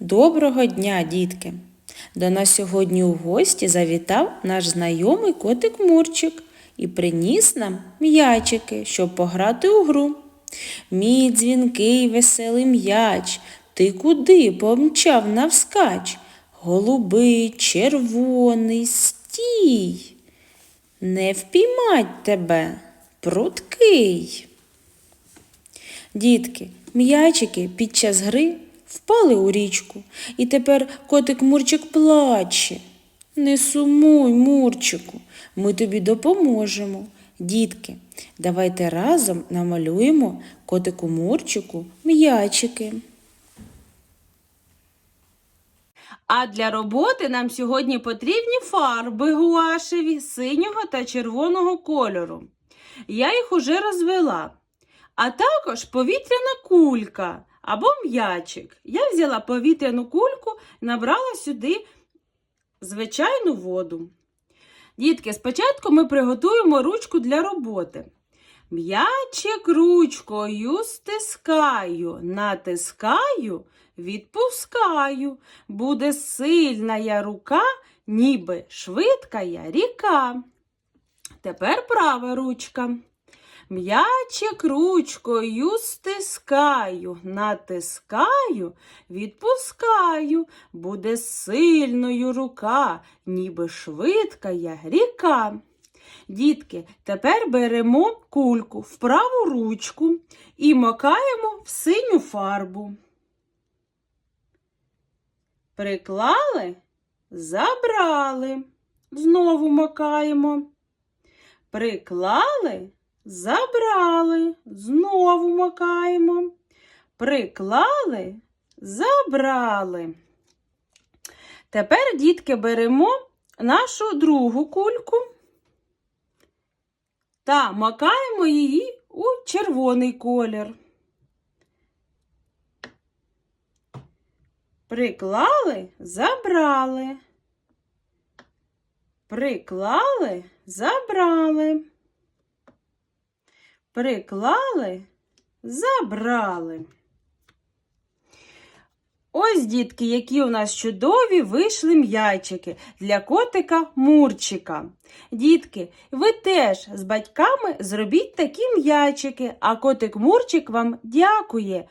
Доброго дня, дітки! До нас сьогодні у гості завітав наш знайомий котик Мурчик і приніс нам м'ячики, щоб пограти у гру. Мій дзвінкий веселий м'яч, ти куди помчав навскач? Голубий, червоний, стій. Не впіймать тебе, пруткий. Дітки, м'ячики під час гри впали у річку, і тепер котик Мурчик плаче. Не сумуй, Мурчику, ми тобі допоможемо. Дітки, давайте разом намалюємо котику Мурчику м'ячики. А для роботи нам сьогодні потрібні фарби гуашеві синього та червоного кольору. Я їх уже розвела. А також повітряна кулька або м'ячик. Я взяла повітряну кульку набрала сюди звичайну воду. Дітки, спочатку ми приготуємо ручку для роботи. М'ячик ручкою стискаю, натискаю, відпускаю. Буде сильна я рука, ніби швидка я ріка. Тепер права ручка. М'ячик ручкою стискаю, натискаю, відпускаю. Буде сильною рука, ніби швидка я ріка. Дітки, тепер беремо кульку в праву ручку і макаємо в синю фарбу. Приклали, забрали. Знову макаємо. Приклали, забрали. Знову макаємо. Приклали, забрали. Тепер, дітки, беремо нашу другу кульку та макаємо її у червоний колір. Приклали, забрали. Приклали, забрали. Приклали, забрали. Ось, дітки, які у нас чудові вийшли м'ячики для котика Мурчика. Дітки, ви теж з батьками зробіть такі м'ячики, а котик Мурчик вам дякує.